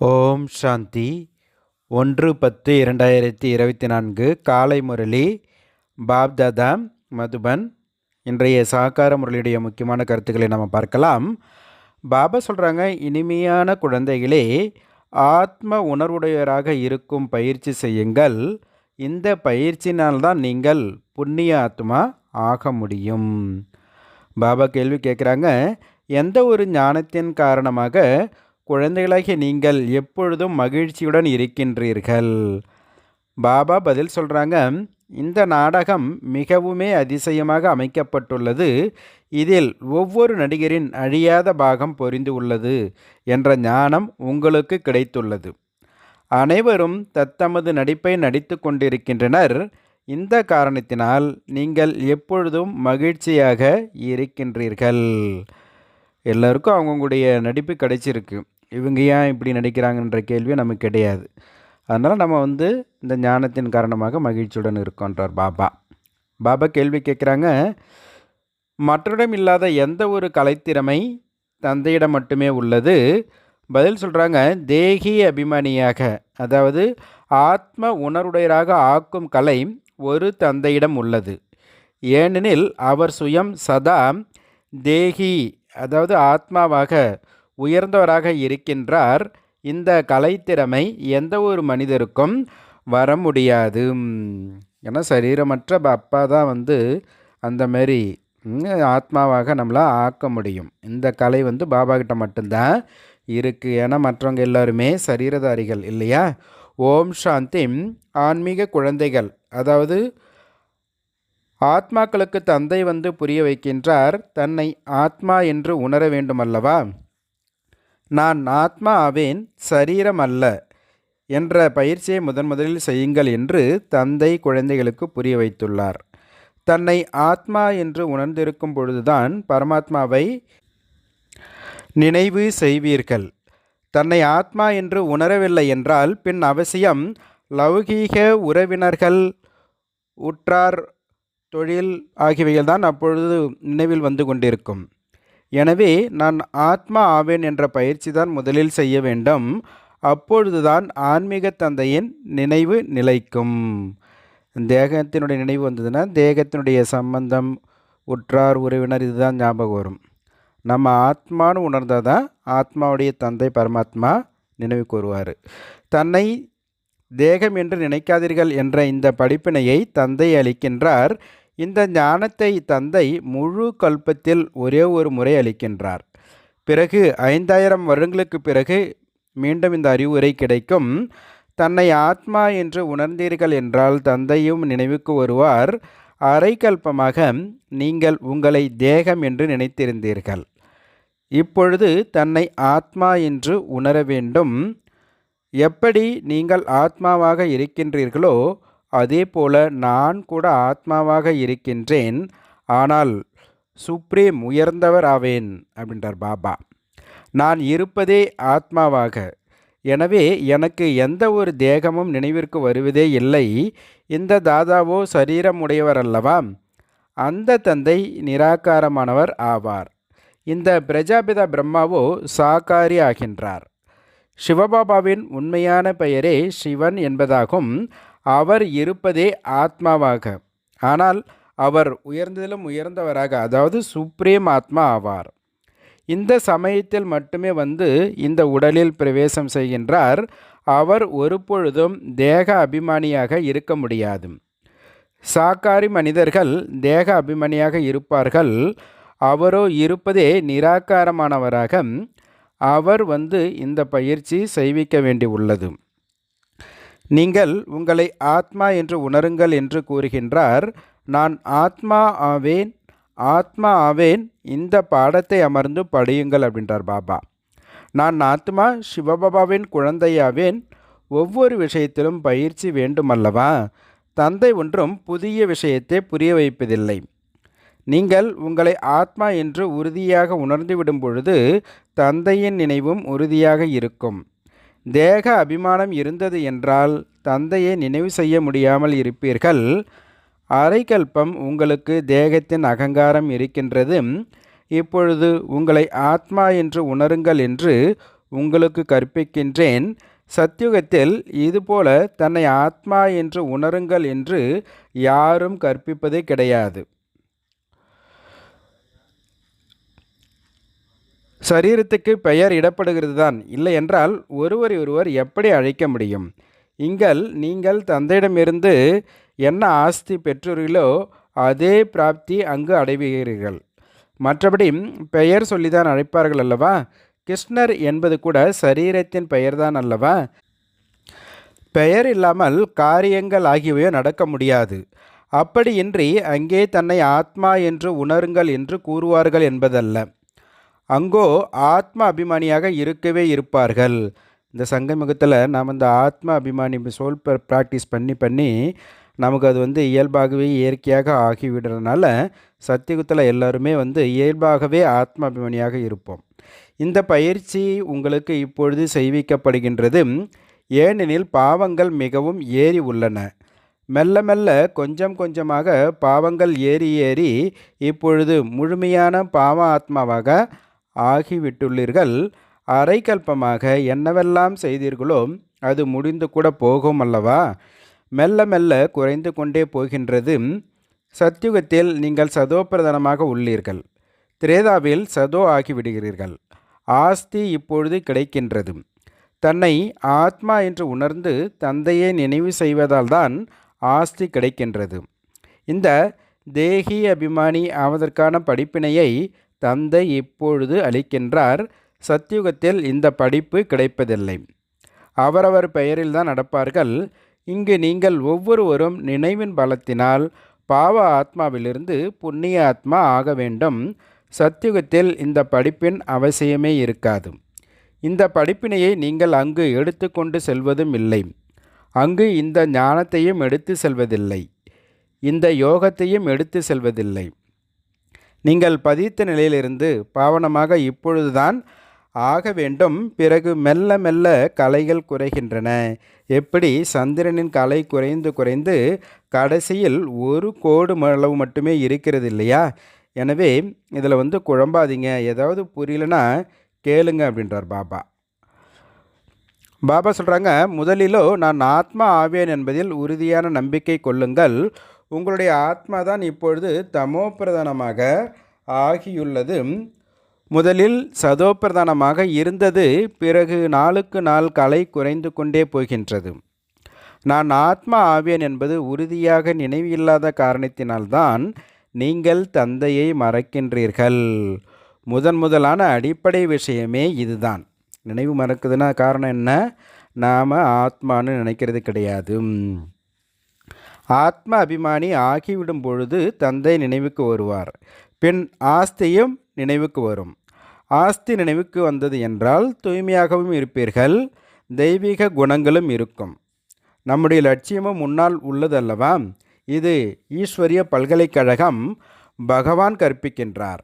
ஓம் சாந்தி. ஒன்று பத்து இரண்டாயிரத்தி இருபத்தி நான்கு காலை முரளி பாப்தாதா மதுபன். இன்றைய சாக்கார முரளியுடைய முக்கியமான கருத்துக்களை நம்ம பார்க்கலாம். பாபா சொல்கிறாங்க இனிமையான குழந்தைகளே ஆத்ம உணர்வுடையவராக இருக்கும் பயிற்சி செய்யுங்கள். இந்த பயிற்சினால்தான் நீங்கள் புண்ணிய ஆத்மா ஆக முடியும். பாபா கேள்வி கேட்குறாங்க எந்த ஒரு ஞானத்தின் காரணமாக குழந்தைகளாகிய நீங்கள் எப்பொழுதும் மகிழ்ச்சியுடன் இருக்கின்றீர்கள். பாபா பதில் சொல்கிறாங்க இந்த நாடகம் மிகவுமே அதிசயமாக அமைக்கப்பட்டுள்ளது. இதில் ஒவ்வொரு நடிகரின் அழியாத பாகம் பொரிந்து உள்ளது என்ற ஞானம் உங்களுக்கு கிடைத்துள்ளது. அனைவரும் தத்தமது நடிப்பை நடித்து கொண்டிருக்கின்றனர். இந்த காரணத்தினால் நீங்கள் எப்பொழுதும் மகிழ்ச்சியாக இருக்கின்றீர்கள். எல்லோருக்கும் அவங்கவுங்களுடைய நடிப்பு கிடைச்சிருக்கு. இவங்க ஏன் இப்படி நடிக்கிறாங்கன்ற கேள்வி நமக்கு கிடையாது. அதனால் நம்ம வந்து இந்த ஞானத்தின் காரணமாக மகிழ்ச்சியுடன் இருக்கோன்றார் பாபா. பாபா கேள்வி கேட்குறாங்க மற்றொடம் இல்லாத எந்த ஒரு கலைத்திறமை தந்தையிடம் மட்டுமே உள்ளது? பதில் சொல்கிறாங்க தேகி அபிமானியாக அதாவது ஆத்ம உணர்வுடையராக ஆக்கும் கலை ஒரு தந்தையிடம் உள்ளது. ஏனெனில் அவர் சுயம் சதா தேகி அதாவது ஆத்மாவாக உயர்ந்தவராக இருக்கின்றார். இந்த கலைத்திறமை எந்த ஒரு மனிதருக்கும் வர முடியாது. ஏன்னா சரீரமற்ற அப்பா தான் வந்து அந்த மாரி ஆத்மாவாக நம்மளை ஆக்க முடியும். இந்த கலை வந்து பாபா கிட்ட மட்டும்தான் இருக்குது ஏன்னா மற்றவங்க எல்லாருமே சரீரதாரிகள் இல்லையா? ஓம் சாந்தி. ஆன்மீக குழந்தைகள் அதாவது ஆத்மாக்களுக்கு தந்தை வந்து புரிய வைக்கின்றார். தன்னை ஆத்மா என்று உணர வேண்டுமல்லவா? நான் ஆத்மா ஆவேன் சரீரம் அல்ல என்ற பயிற்சியை முதன் முதலில் செய்யுங்கள் என்று தந்தை குழந்தைகளுக்கு புரிய வைத்துள்ளார். தன்னை ஆத்மா என்று உணர்ந்திருக்கும் பொழுதுதான் பரமாத்மாவை நினைவு செய்வீர்கள். தன்னை ஆத்மா என்று உணரவில்லை என்றால் பின் அவசியம் லௌகீக உறவினர்கள் உற்றார் தொழில் ஆகியவைகள்தான் அப்பொழுது நினைவில் வந்து கொண்டிருக்கும். எனவே நான் ஆத்மா ஆவேன் என்ற பயிற்சி தான் முதலில் செய்ய வேண்டும். அப்பொழுதுதான் ஆன்மீக தந்தையின் நினைவு நிலைக்கும். தேகத்தினுடைய நினைவு வந்ததுன்னா தேகத்தினுடைய சம்பந்தம் உற்றார் உறவினர் இதுதான் ஞாபகம் வரும். நம்ம ஆத்மான்னு உணர்ந்தால் தான் ஆத்மாவுடைய தந்தை பரமாத்மா நினைவு கூறுவார். தன்னை தேகம் என்று நினைக்காதீர்கள் என்ற இந்த படிப்பினையை தந்தை அளிக்கின்றார். இந்த ஞானத்தை தந்தை முழு கல்பத்தில் ஒரே ஒரு முறை அளிக்கின்றார். பிறகு ஐந்தாயிரம் வருடங்களுக்கு பிறகு மீண்டும் இந்த அறிவுரை கிடைக்கும். தன்னை ஆத்மா என்று உணர்ந்தீர்கள் என்றால் தந்தையும் நினைவுக்கு வருவார். அரைக்கல்பமாக நீங்கள் உங்களை தேகம் என்று நினைத்திருந்தீர்கள். இப்பொழுது தன்னை ஆத்மா என்று உணர வேண்டும். எப்படி நீங்கள் ஆத்மாவாக இருக்கின்றீர்களோ அதே போல நான் கூட ஆத்மாவாக இருக்கின்றேன் ஆனால் சுப்ரீம் உயர்ந்தவர் ஆவேன் அப்படின்றார் பாபா. நான் இருப்பதே ஆத்மாவாக. எனவே எனக்கு எந்த ஒரு தேகமும் நினைவிற்கு வருவதே இல்லை. இந்த தாதாவோ சரீரம் உடையவர் அல்லவா? அந்த தந்தை நிராகாரமானவர் ஆவார். இந்த பிரஜாபிதா பிரம்மாவோ சாகாரி ஆகின்றார். சிவபாபாவின் உண்மையான பெயரே சிவன் என்பதாகும். அவர் இருப்பதே ஆத்மாவாக. ஆனால் அவர் உயர்ந்ததிலும் உயர்ந்தவராக அதாவது சுப்ரீம் ஆத்மா ஆவார். இந்த சமயத்தில் மட்டுமே வந்து இந்த உடலில் பிரவேசம் செய்கின்றார். அவர் ஒரு பொழுதும் தேக அபிமானியாக இருக்க முடியாது. சாக்காரி மனிதர்கள் தேக அபிமானியாக இருப்பார்கள். அவரோ இருப்பதே நிராகாரமானவராக அவர் வந்து இந்த பயிற்சி செய்விக்க வேண்டி உள்ளது நீங்கள் உங்களை ஆத்மா என்று உணருங்கள் என்று கூறுகின்றார். நான் ஆத்மா ஆவேன் ஆத்மா ஆவேன் இந்த பாடத்தை அமர்ந்து படியுங்கள் அப்படின்றார் பாபா. நான் ஆத்மா சிவபாபாவின் குழந்தையாவேன் ஒவ்வொரு விஷயத்திலும் பயிற்சி வேண்டுமல்லவா? தந்தை ஒன்றும் புதிய விஷயத்தை புரிய வைப்பதில்லை. நீங்கள் உங்களை ஆத்மா என்று உறுதியாக உணர்ந்துவிடும் பொழுது தந்தையின் நினைவும் உறுதியாக இருக்கும். தேக அபிமானம் இருந்தது என்றால் தந்தையை நினைவு செய்ய முடியாமல் இருப்பீர்கள். அரைக்கல்பம் உங்களுக்கு தேகத்தின் அகங்காரம் இருக்கின்றது. இப்பொழுது உங்களை ஆத்மா என்று உணருங்கள் என்று உங்களுக்கு கற்பிக்கின்றேன். சத்தியுகத்தில் இதுபோல தன்னை ஆத்மா என்று உணருங்கள் என்று யாரும் கற்பிப்பதே கிடையாது. சரீரத்துக்கு பெயர் இடப்படுகிறது தான் இல்லை என்றால் ஒருவரை ஒருவர் எப்படி அழைக்க முடியும்? இங்கள் நீங்கள் தந்தையிடமிருந்து என்ன ஆஸ்தி பெற்றீர்களோ அதே பிராப்தி அங்கு அடைவீர்கள். மற்றபடி பெயர் சொல்லிதான் அழைப்பார்கள் அல்லவா? கிருஷ்ணர் என்பது கூட சரீரத்தின் பெயர்தான் அல்லவா? பெயர் இல்லாமல் காரியங்கள் ஆகியவையோ நடக்க முடியாது. அப்படியின்றி அங்கே தன்னை ஆத்மா என்று உணருங்கள் என்று கூறுவார்கள் என்பதல்ல. அங்கோ ஆத்ம அபிமானியாக இருக்கவே இருப்பார்கள். இந்த சங்கமுகத்தில் நாம் இந்த ஆத்ம அபிமானி சோல் ப்ராக்டிஸ் பண்ணி பண்ணி நமக்கு அது வந்து இயல்பாகவே இயற்கையாக ஆகிவிடுறதுனால சத்தியுகத்தில் எல்லாருமே வந்து இயல்பாகவே ஆத்ம அபிமானியாக இருப்போம். இந்த பயிற்சி உங்களுக்கு இப்பொழுது செய்விக்கப்படுகின்றது. ஏனெனில் பாவங்கள் மிகவும் ஏறி உள்ளன. மெல்ல மெல்ல கொஞ்சம் கொஞ்சமாக பாவங்கள் ஏறி ஏறி இப்பொழுது முழுமையான பாவ ஆத்மாவாக ஆகிவிட்டுள்ளீர்கள். அரைக்கல்பமாக என்னவெல்லாம் செய்தீர்களோ அது முடிந்து கூட போகும் அல்லவா? மெல்ல மெல்ல குறைந்து கொண்டே போகின்றது. சத்தியுகத்தில் நீங்கள் சதோப்பிரதானமாக உள்ளீர்கள். திரேதாவில் சதோ ஆகிவிடுகிறீர்கள். ஆஸ்தி இப்பொழுது கிடைக்கின்றது. தன்னை ஆத்மா என்று உணர்ந்து தந்தையை நினைவு செய்வதால் தான் ஆஸ்தி கிடைக்கின்றது. இந்த தேகி அபிமானி ஆவதற்கான படிப்பினையை தந்தை இப்பொழுது அளிக்கின்றார் சத்தியுகத்தில் இந்த படிப்பு கிடைப்பதில்லை. அவரவர் பெயரில் தான் நடப்பார்கள். இங்கு நீங்கள் ஒவ்வொருவரும் நினைவின் பலத்தினால் பாவ ஆத்மாவிலிருந்து புண்ணிய ஆத்மா ஆக வேண்டும். சத்தியுகத்தில் இந்த படிப்பின் அவசியமே இருக்காது. இந்த படிப்பினையை நீங்கள் அங்கு எடுத்துக்கொண்டு செல்வதும் இல்லை. அங்கு இந்த ஞானத்தையும் எடுத்து செல்வதில்லை. இந்த யோகத்தையும் எடுத்து செல்வதில்லை. நீங்கள் பதித்த நிலையிலிருந்து பாவனமாக இப்பொழுதுதான் ஆக வேண்டும். பிறகு மெல்ல மெல்ல கலைகள் குறைகின்றன. எப்படி? சந்திரனின் கலை குறைந்து குறைந்து கடைசியில் ஒரு கோடு அளவு மட்டுமே இருக்கிறது இல்லையா? எனவே இதில் வந்து குழம்பாதீங்க. ஏதாவது புரியலனா கேளுங்க அப்படின்றார் பாபா. பாபா சொல்கிறாங்க முதலிலோ நான் ஆத்மா ஆவேன் என்பதில் உறுதியான நம்பிக்கை கொள்ளுங்கள். உங்களுடைய ஆத்மா தான் இப்பொழுது தமோ பிரதானமாக ஆகியுள்ளது. முதலில் சதோப்பிரதானமாக இருந்தது பிறகு நாளுக்கு நாள் கலை குறைந்து கொண்டே போகின்றது. நான் ஆத்மா ஆவேன் என்பது உறுதியாக நினைவு இல்லாத காரணத்தினால்தான் நீங்கள் தந்தையை மறக்கின்றீர்கள். முதன் முதலான அடிப்படை விஷயமே இதுதான். நினைவு மறக்குதுன்னா காரணம் என்ன? நாம் ஆத்மான்னு நினைக்கிறது கிடையாது. ஆத்ம அபிமானி ஆகிவிடும் பொழுது தந்தை நினைவுக்கு வருவார். பின் ஆஸ்தியும் நினைவுக்கு வரும். ஆஸ்தி நினைவுக்கு வந்தது என்றால் தூய்மையாகவும் இருப்பீர்கள் தெய்வீக குணங்களும் இருக்கும். நம்முடைய லட்சியமும் முன்னால் உள்ளதல்லவா? இது ஈஸ்வரிய பல்கலைக்கழகம் பகவான் கற்பிக்கின்றார்.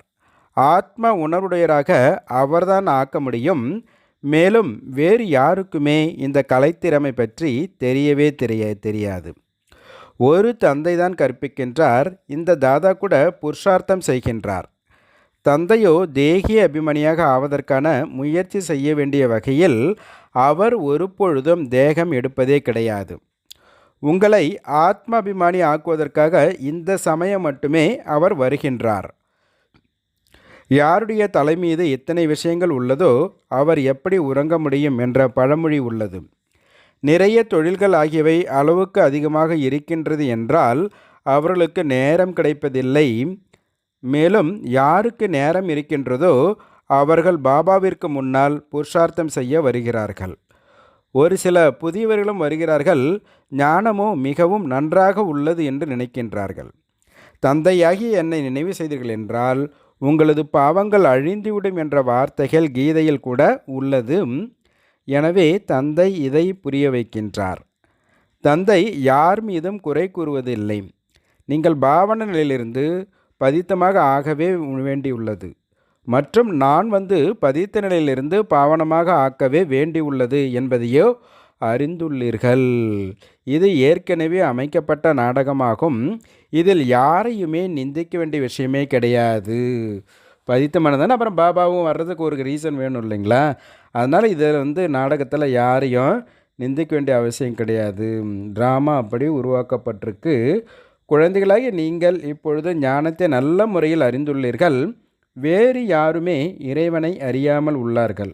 ஆத்ம உணர்வுடையராக அவர்தான் ஆக்க முடியும். மேலும் வேறு யாருக்குமே இந்த கலைத்திறமை பற்றி தெரியவே தெரிய தெரியாது. ஒரு தந்தை தான் கற்பிக்கின்றார். இந்த தாதா கூட புருஷார்த்தம் செய்கின்றார். தந்தையோ தேகிய அபிமணியாக ஆவதற்கான முயற்சி செய்ய வேண்டிய வகையில் அவர் ஒரு பொழுதும் தேகம் எடுப்பதே கிடையாது. உங்களை ஆத்மாபிமானி ஆக்குவதற்காக இந்த சமயம் மட்டுமே அவர் வருகின்றார். யாருடைய தலைமீது எத்தனை விஷயங்கள் உள்ளதோ அவர் எப்படி உறங்க முடியும் என்ற பழமொழி உள்ளது. நிறைய தொழில்கள் ஆகியவை அளவுக்கு அதிகமாக இருக்கின்றது என்றால் அவர்களுக்கு நேரம் கிடைப்பதில்லை. மேலும் யாருக்கு நேரம் இருக்கின்றதோ அவர்கள் பாபாவிற்கு முன்னால் புருஷார்த்தம் செய்ய வருகிறார்கள். ஒரு சில புதியவர்களும் வருகிறார்கள் ஞானமோ மிகவும் நன்றாக உள்ளது என்று நினைக்கின்றார்கள். தந்தையாகி என்னை நினைவு செய்தீர்கள் என்றால் உங்களது பாவங்கள் அழிந்துவிடும் என்ற வார்த்தைகள் கீதையில் கூட உள்ளது. எனவே தந்தை இதை புரிய வைக்கின்றார். தந்தை யார் மீதும் குறை கூறுவதில்லை. நீங்கள் பாவன நிலையிலிருந்து பதித்தமாக ஆகவே வேண்டியுள்ளது. மற்றும் நான் வந்து பதித்த நிலையிலிருந்து பாவனமாக ஆக்கவே வேண்டியுள்ளது என்பதையோ அறிந்துள்ளீர்கள். இது ஏற்கனவே அமைக்கப்பட்ட நாடகமாகும். இதில் யாரையுமே நிந்திக்க வேண்டிய விஷயமே கிடையாது. பதித்த மனதானே அப்புறம் பாபாவும் வர்றதுக்கு ஒரு ரீசன் வேணும் இல்லைங்களா? அதனால் இதில் வந்து நாடகத்தில் யாரையும் நிந்திக்க வேண்டிய அவசியம் கிடையாது. ட்ராமா அப்படி உருவாக்கப்பட்டிருக்கு. குழந்தைகளாகி நீங்கள் இப்பொழுது ஞானத்தை நல்ல முறையில் அறிந்துள்ளீர்கள். வேறு யாருமே இறைவனை அறியாமல் உள்ளார்கள்.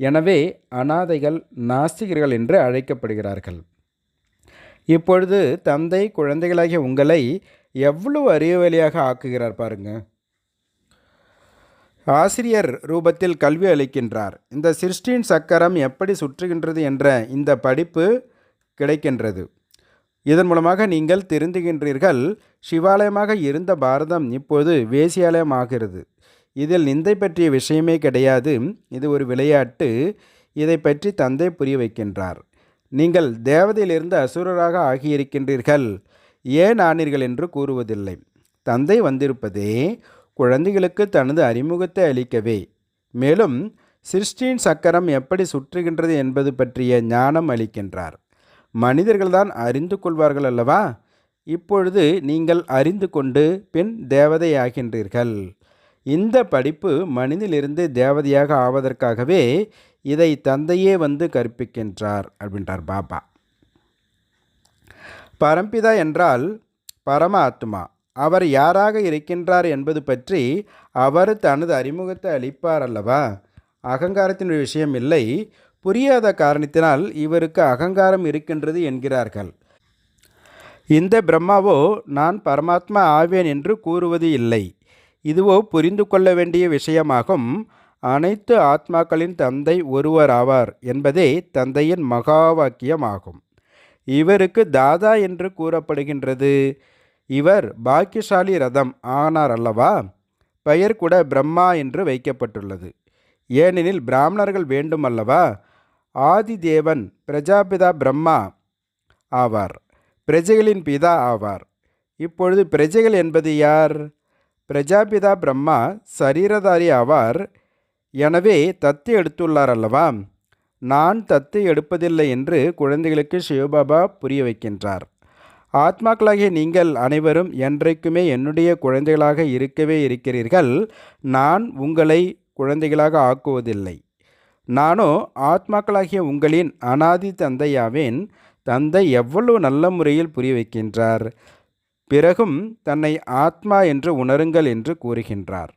எனவே அனாதைகள் நாஸ்திகர்கள் என்று அழைக்கப்படுகிறார்கள். இப்பொழுது தந்தை குழந்தைகளாகிய உங்களை எவ்வளவு அறிவு வழியாக ஆக்குகிறார் பாருங்கள் ஆசிரியர் ரூபத்தில் கல்வி அளிக்கின்றார். இந்த சிருஷ்டியின் சக்கரம் எப்படி சுற்றுகின்றது என்ற இந்த படிப்பு கிடைக்கின்றது. இதன் மூலமாக நீங்கள் திருந்துகின்றீர்கள் சிவாலயமாக இருந்த பாரதம் இப்போது வேசியாலயமாகிறது. இதில் நிந்தை பற்றிய விஷயமே கிடையாது. இது ஒரு விளையாட்டு. இதை பற்றி தந்தை புரிய வைக்கின்றார். நீங்கள் தேவதையிலிருந்து அசுரராக ஆகியிருக்கின்றீர்கள். ஏன் ஆனீர்கள் என்று கூறுவதில்லை. தந்தை வந்திருப்பதே குழந்தைகளுக்கு தனது அறிமுகத்தை அளிக்கவே. மேலும் சிருஷ்டியின் சக்கரம் எப்படி சுற்றுகின்றது என்பது பற்றிய ஞானம் அளிக்கின்றார். மனிதர்கள்தான் அறிந்து கொள்வார்கள் அல்லவா? இப்பொழுது நீங்கள் அறிந்து கொண்டு பின் தேவதையாகின்றீர்கள். இந்த படிப்பு மனிதிலிருந்து தேவதையாக ஆவதற்காகவே இதை தந்தையே வந்து கற்பிக்கின்றார் அப்படின்றார் பாபா. பரம்பிதா என்றால் பரம ஆத்மா அவர் யாராக இருக்கின்றார் என்பது பற்றி அவர் தனது அறிமுகத்தை அளிப்பார் அல்லவா? அகங்காரத்தினுடைய விஷயம் இல்லை. புரியாத காரணத்தினால் இவருக்கு அகங்காரம் இருக்கின்றது என்கிறார்கள். இந்த பிரம்மாவோ நான் பரமாத்மா ஆவேன் என்று கூறுவது இல்லை. இதுவோ புரிந்து கொள்ள வேண்டிய விஷயமாகும். அனைத்து ஆத்மாக்களின் தந்தை ஒருவர் ஆவார் என்பதே தந்தையின் மகா வாக்கியமாகும். இவருக்கு தாதா என்று கூறப்படுகின்றது. இவர் பாக்கியசாலி ரதம் ஆனார் அல்லவா பெயர் கூட பிரம்மா என்று வைக்கப்பட்டுள்ளது. ஏனெனில் பிராமணர்கள் வேண்டும் அல்லவா ஆதிதேவன் பிரஜாபிதா பிரம்மா ஆவார். பிரஜைகளின் பிதா ஆவார். இப்பொழுது பிரஜைகள் என்பது யார்? பிரஜாபிதா பிரம்மா சரீரதாரி ஆவார். எனவே தத்து எடுத்துள்ளார் அல்லவா நான் தத்து எடுப்பதில்லை என்று குழந்தைகளுக்கு சிவபாபா புரிய வைக்கின்றார். ஆத்மாக்களாகிய நீங்கள் அனைவரும் என்றைக்குமே என்னுடைய குழந்தைகளாக இருக்கவே இருக்கிறீர்கள். நான் உங்களை குழந்தைகளாக ஆக்குவதில்லை. நானோ ஆத்மாக்களாகிய உங்களின் அனாதி தந்தையாவேன். தந்தை எவ்வளவு நல்ல முறையில் புரிய வைக்கின்றார். பிறகும் தன்னை ஆத்மா என்று உணருங்கள் என்று கூறுகின்றார்.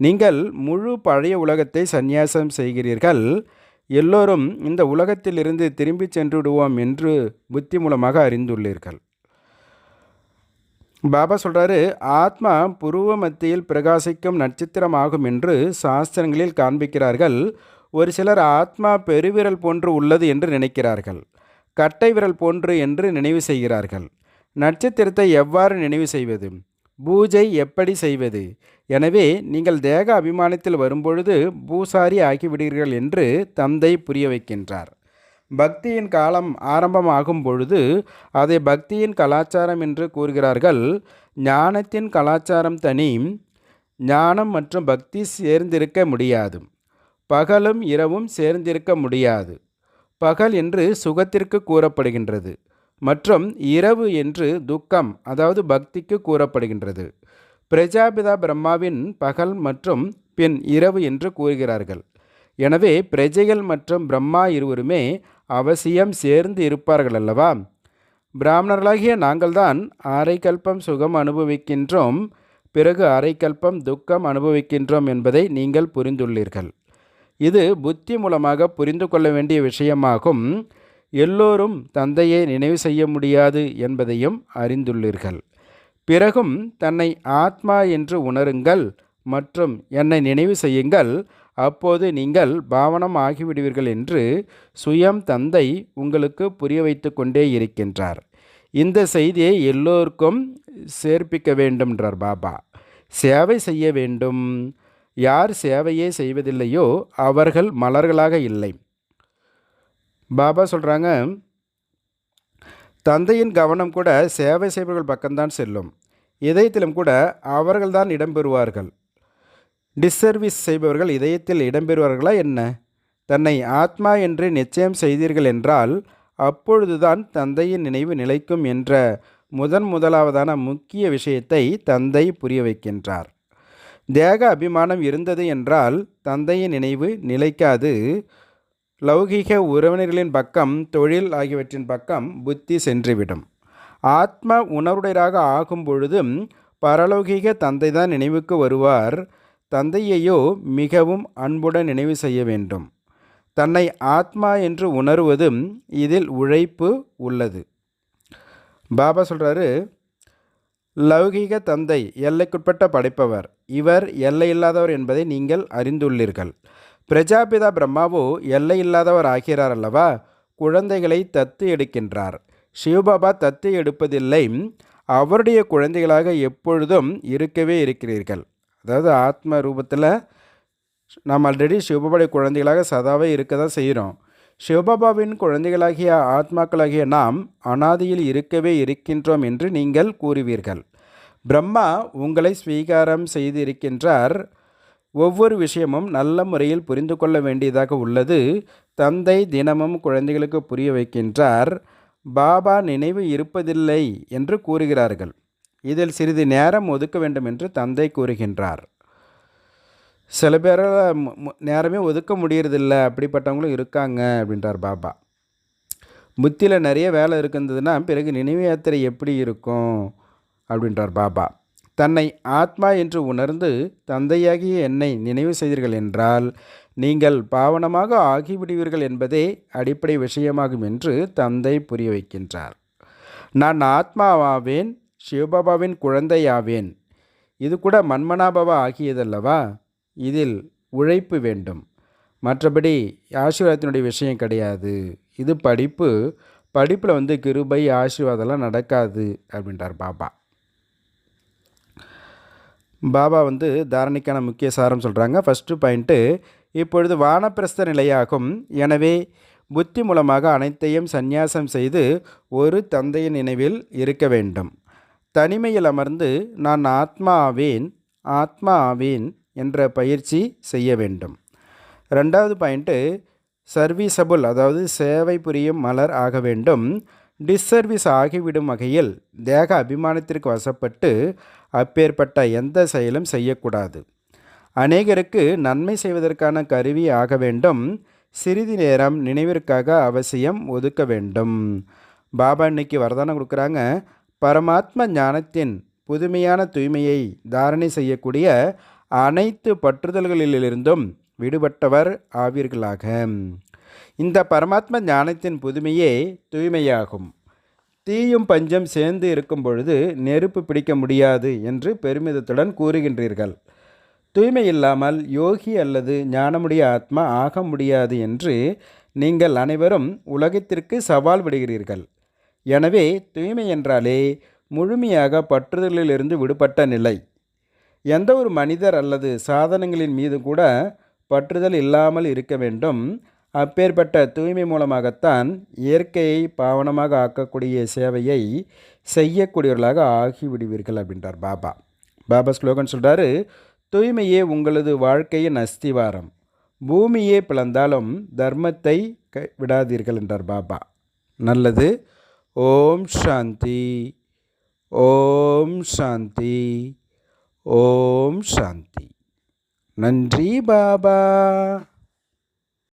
நீங்கள் முழு பழைய உலகத்தை சந்நியாசம் செய்கிறீர்கள். எல்லோரும் இந்த உலகத்திலிருந்து திரும்பிச் சென்று விடுவோம் என்று புத்தி மூலமாக அறிந்துள்ளீர்கள். பாபா சொல்கிறாரு ஆத்மா புருவ மத்தியில் பிரகாசிக்கும் நட்சத்திரமாகும் என்று சாஸ்திரங்களில் காண்பிக்கிறார்கள். ஒரு சிலர் ஆத்மா பெருவிரல் போன்று உள்ளது என்று நினைக்கிறார்கள். கட்டை விரல் போன்று என்று நினைவு செய்கிறார்கள். நட்சத்திரத்தை எவ்வாறு நினைவு செய்வது? பூஜை எப்படி செய்வது? எனவே நீங்கள் தேக அபிமானத்தில் வரும்பொழுது பூசாரி ஆகிவிடுகிறீர்கள் என்று தந்தை புரிய வைக்கின்றார். பக்தியின் காலம் ஆரம்பமாகும் பொழுது அதை பக்தியின் கலாச்சாரம் என்று கூறுகிறார்கள். ஞானத்தின் கலாச்சாரம் தனி. ஞானம் மற்றும் பக்தி சேர்ந்திருக்க முடியாது. பகலும் இரவும் சேர்ந்திருக்க முடியாது. பகல் என்று சுகத்திற்கு கூறப்படுகின்றது. மற்றும் இரவு என்று துக்கம் அதாவது பக்திக்கு கூறப்படுகின்றது. பிரஜாபிதா பிரம்மாவின் பகல் மற்றும் பின் இரவு என்று கூறுகிறார்கள். எனவே பிரஜைகள் மற்றும் பிரம்மா இருவருமே அவசியம் சேர்ந்து இருப்பார்கள் அல்லவா பிராமணர்களாகிய நாங்கள்தான் அரைக்கல்பம் சுகம் அனுபவிக்கின்றோம் பிறகு அரைக்கல்பம் துக்கம் அனுபவிக்கின்றோம் என்பதை நீங்கள் புரிந்துள்ளீர்கள். இது புத்தி மூலமாக புரிந்து கொள்ள வேண்டிய விஷயமாகும். எல்லோரும் தந்தையை நினைவு செய்ய முடியாது என்பதையும் அறிந்துள்ளீர்கள். பிறகும் தன்னை ஆத்மா என்று உணருங்கள் மற்றும் என்னை நினைவு செய்யுங்கள் அப்போது நீங்கள் பாவனம் ஆகிவிடுவீர்கள் என்று சுயம் தந்தை உங்களுக்கு புரிய வைத்து கொண்டே இருக்கின்றார். இந்த செய்தியை எல்லோருக்கும் சேர்ப்பிக்க வேண்டும்ன்றார் பாபா. சேவை செய்ய வேண்டும். யார் சேவையே செய்வதில்லையோ அவர்கள் மலர்களாக இல்லை. பாபா சொல்கிறாங்க தந்தையின் கவனம் கூட சேவை செய்பவர்கள் பக்கம்தான் செல்லும். இதயத்திலும் கூட அவர்கள்தான் இடம்பெறுவார்கள் டிஸ்சர்வீஸ் செய்பவர்கள் இதயத்தில் இடம்பெறுவார்களா என்ன? தன்னை ஆத்மா என்று நிச்சயம் செய்தீர்கள் என்றால் அப்பொழுதுதான் தந்தையின் நினைவு நிலைக்கும் என்ற முதன் முதலாவதான முக்கிய விஷயத்தை தந்தை புரிய வைக்கின்றார். தேக அபிமானம் இருந்தது என்றால் தந்தையின் நினைவு நிலைக்காது. லௌகீக உறவினர்களின் பக்கம் தொழில் ஆகியவற்றின் பக்கம் புத்தி சென்றுவிடும். ஆத்ம உணர்வுடையராக ஆகும் பொழுதும் பரலௌகீக தந்தை தான் நினைவுக்கு வருவார். தந்தையையோ மிகவும் அன்புடன் நினைவு செய்ய வேண்டும். தன்னை ஆத்மா என்று உணர்வதும் இதில் உழைப்பு உள்ளது. பாபா சொல்கிறாரு லௌகிக தந்தை எல்லைக்குட்பட்ட படைப்பவர் இவர் எல்லை இல்லாதவர் என்பதை நீங்கள் அறிந்துள்ளீர்கள். பிரஜாபிதா பிரம்மாவோ எல்லை இல்லாதவர் ஆகிறார் அல்லவா? குழந்தைகளை தத்து எடுக்கின்றார். சிவபாபா தத்து எடுப்பதில்லை. அவருடைய குழந்தைகளாக எப்பொழுதும் இருக்கவே இருக்கிறீர்கள். அதாவது ஆத்ம ரூபத்தில் நாம் ஆல்ரெடி சிவபாபாவுடைய குழந்தைகளாக சதாவே இருக்க தான் செய்கிறோம். சிவபாபாவின் குழந்தைகளாகிய ஆத்மாக்களாகிய நாம் அனாதியில் இருக்கவே இருக்கின்றோம் என்று நீங்கள் கூறுவீர்கள். பிரம்மா உங்களை ஸ்வீகாரம் செய்திருக்கின்றார். ஒவ்வொரு விஷயமும் நல்ல முறையில் புரிந்து கொள்ள வேண்டியதாக உள்ளது. தந்தை தினமும் குழந்தைகளுக்கு புரிய வைக்கின்றார். பாபா நினைவு இருப்பதில்லை என்று கூறுகிறார்கள். இதில் சிறிது நேரம் ஒதுக்க வேண்டும் என்று தந்தை கூறுகின்றார். சில பேரால் நேரமே ஒதுக்க முடியறதில்ல அப்படிப்பட்டவங்களும் இருக்காங்க அப்படின்றார் பாபா. புத்தியில் நிறைய வேலை இருக்கின்றதுன்னா பிறகு நினைவு யாத்திரை எப்படி இருக்கும்? அப்படின்றார் பாபா. தன்னை ஆத்மா என்று உணர்ந்து தந்தையாகிய என்னை நினைவு செய்தீர்கள் என்றால் நீங்கள் பாவனமாக ஆகிவிடுவீர்கள் என்பதே அடிப்படை விஷயமாகும் என்று தந்தை புரிய வைக்கின்றார். நான் ஆத்மாவாவேன் சிவபாபாவின் குழந்தையாவேன். இது கூட மன்மனாபாவா ஆகியதல்லவா? இதில் உழைப்பு வேண்டும். மற்றபடி ஆசீர்வாதத்தினுடைய விஷயம் கிடையாது. இது படிப்பு. படிப்பில் வந்து கிருபை ஆசீர்வாதம்லாம் நடக்காது அப்படின்றார் பாபா. பாபா வந்து தாரணிக்கான முக்கிய சாரம் சொல்கிறாங்க ஃபஸ்ட்டு பாயிண்ட்டு இப்பொழுது வானப்பிரஸ்த நிலையாகும். எனவே புத்தி மூலமாக அனைத்தையும் சந்நியாசம் செய்து ஒரு தந்தையின் நினைவில் இருக்க வேண்டும். தனிமையில் அமர்ந்து நான் ஆத்மா ஆவேன் ஆத்மா ஆவேன் என்ற பயிற்சி செய்ய வேண்டும். ரெண்டாவது பாயிண்ட்டு சர்வீசபுள் அதாவது சேவை புரியும் மலர் ஆக வேண்டும். டிஸ்சர்வீஸ் ஆகிவிடும் வகையில் தேக அபிமானத்திற்கு வசப்பட்டு அப்பேற்பட்ட எந்த செயலும் செய்யக்கூடாது. அநேகருக்கு நன்மை செய்வதற்கான கருவி ஆக வேண்டும். சிறிது நேரம் நினைவிற்காக அவசியம் ஒதுக்க வேண்டும். பாபா இன்னைக்கு வரதானம் கொடுக்குறாங்க. பரமாத்ம ஞானத்தின் புதுமையான தூய்மையை தாரணை செய்யக்கூடிய அனைத்து பற்றுதல்களிலிருந்தும் விடுபட்டவர் ஆவீர்களாக. இந்த பரமாத்ம ஞானத்தின் புதுமையே தூய்மையாகும். தீயும் பஞ்சம் சேர்ந்து இருக்கும் பொழுது நெருப்பு பிடிக்க முடியாது என்று பெருமிதத்துடன் கூறுகின்றீர்கள். தூய்மை இல்லாமல் யோகி அல்லது ஞானமுடைய ஆத்மா ஆக முடியாது என்று நீங்கள் அனைவரும் உலகத்திற்கு சவால் விடுகிறீர்கள். எனவே தூய்மை என்றாலே முழுமையாக பற்றுதலிலிருந்து விடுபட்ட நிலை. எந்த ஒரு மனிதர் அல்லது சாதனங்களின் மீது கூட பற்றுதல் இல்லாமல் இருக்க வேண்டும். அப்பேற்பட்ட தூய்மை மூலமாகத்தான் இயற்கையை பாவனமாக ஆக்கக்கூடிய சேவையை செய்யக்கூடியவர்களாக ஆகிவிடுவீர்கள் அப்படின்றார் பாபா. பாபா ஸ்லோகன் சொல்கிறாரு தூய்மையே உங்களது வாழ்க்கையின் அஸ்திவாரம். பூமியே பிளந்தாலும் தர்மத்தை விடாதீர்கள் என்றார் பாபா. நல்லது. ஓம் சாந்தி. ஓம் சாந்தி. ஓம் சாந்தி. நன்றி பாபா.